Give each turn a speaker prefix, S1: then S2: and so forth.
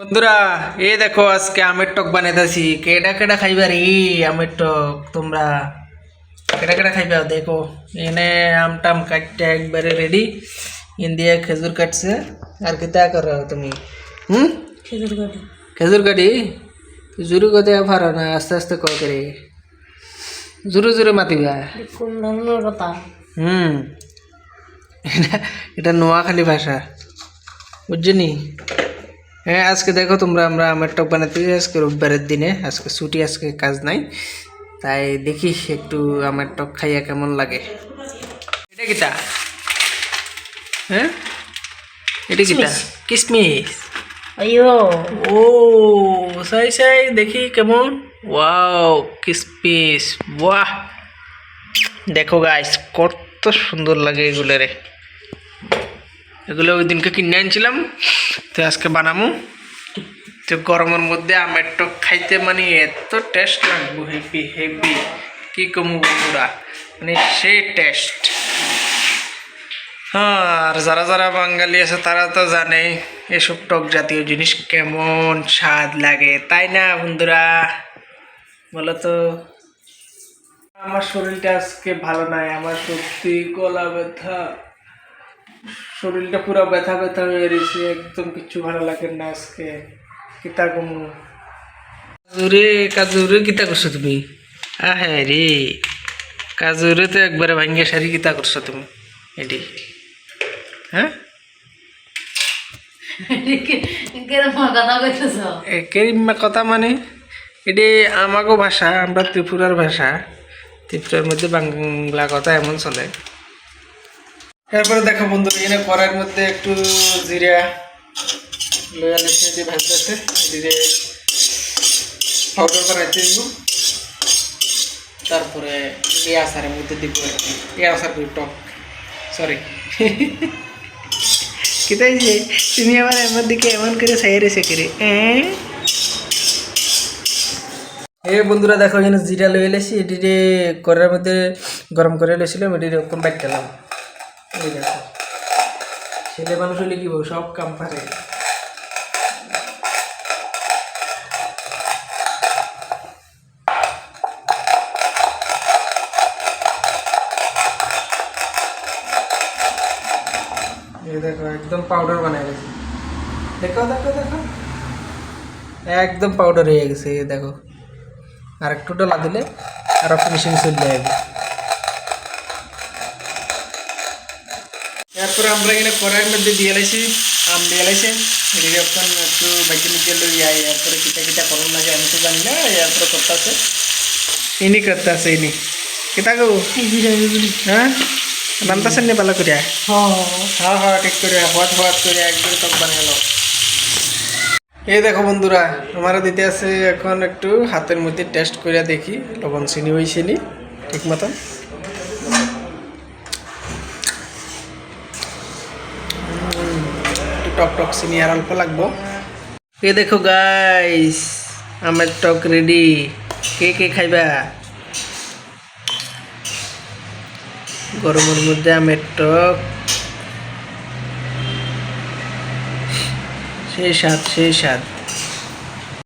S1: বন্ধুরা এই দেখো আজকে আমের টক বানাইতেছি। কেডা কেডা খাইবা রে আমের টক তোমরা? কেডা কেডা খাইবা দেখো। এনে আম টাম কাটতে একবারে রেডি ইন্ডিয়া খেজুর কাটছে। আর কিতা করো তুমি? হুম?
S2: খেজুর গাড়ি
S1: খেজুর কাটি? জুরু কথা পারো না আস্তে আস্তে কয় করে। জুরু জুরু মাতিবা।
S2: কোন ধরনের কথা?
S1: হুম। এটা নোয়াখালী ভাষা। বুঝছনি হ্যাঁ আজকে দেখো তোমরা আমরা আমের টক বানাতে আজকে রোববারের দিনে। আজকে ছুটি আজকে কাজ নাই। তাই দেখি একটু আমের টক খাইয়া কেমন লাগে। এটা কিটা? হ্যাঁ? এটা কিটা? কিসমিস।
S2: আইও
S1: ও সাই সাই দেখি কেমন। ওয়াও কিসমিস। বাহ! দেখো গাইস কত সুন্দর লাগে এগুলো রে। এগুলো ওই দিনকে কিনে আনছিলাম। তো আজকে বানামু। তো গরমের মধ্যে আমের টক খাইতে মানে এত টেস্ট লাগবো হেভি হেভি কি কমু বন্ধুরা? মানে সেই টেস্ট হ্যাঁ আর যারা যারা বাঙালি আছে, তারা তো জানে এসব টক জাতীয় জিনিস কেমন স্বাদ লাগে, তাই না বন্ধুরা? বলো তো। আমার শরীরটা আজকে ভালো নাই, আমার সত্যি গলা ব্যথা। শরীরটা পুরো ব্যথা ব্যথা হয়ে রয়েছে একদম কিচ্ছু ভালো লাগে না আজকে। কিতা কমু কাজুরে কাজুরে কিতা করছ তুমি? আহে রে কাজুরে তো একবারে ভাঙ্গে সারি কিতা করছ তুমি? এটি হ্যাঁ?
S2: কথা
S1: কথা মানে? এটি আমাগো ভাষা আমরা ত্রিপুরার ভাষা। ত্রিপুরার মধ্যে বাংলা কথা এমন চলে। এরপরে দেখো বন্ধু এখানে কড়াইয়ের মধ্যে একটু জিরা লয়া লেসে দিয়ে ভাজতেছে জিরে পাউডার বানাইতে দিব। তারপরে এই আচারের মধ্যে দিব এই আচার করি টক সরি কিতাই যে, তুমি আবার আমার দিকে এমন করে সাইরে সে করে এ বন্ধুরা, দেখো এখানে জিরা লয়ে এলেছি এটিতে কড়াইয়ের মধ্যে গরম করে লেছিলাম এটি এরকম বাইট গেলাম ছেলে মানুষ হলে কি সব কাম পারে। দেখো, একদম পাউডার বানাই গেছে। দেখো দেখো দেখো। একদম পাউডার হয়ে গেছে দেখো। আর একটু ডলা দিলে আর ফিনিশিং চলে যাবে। এরপরে আমরা এখানে কড়াইয়ের মধ্যে দিয়ে লাইছি। আম দিয়ে লাইছে। এরকম একটু বাইকে নিচে লই যাই এরপরে কিটা কিটা করন লাগে আমি তো জানি না, এরপরে করতে আছে ইনি করতে আছে ইনি। কিতা গো হ্যাঁ? নামতাছেন নি ভালো করিয়া হ্যাঁ হ্যাঁ ঠিক করে হট হট করে একদম টক বানালো এই দেখো বন্ধুরা আমার দিতে আছে এখন একটু হাতের মধ্যে টেস্ট করে দেখি, লবণ চিনি হয়েছে নি ঠিক মতন উম, একটু টক টক চিনি আর অল্প লাগবো। কে দেখো গাইস আমার টক রেডি কে কে খাইবা? গরমের মধ্যে আমের টক। সেই স্বাদ সেই স্বাদ।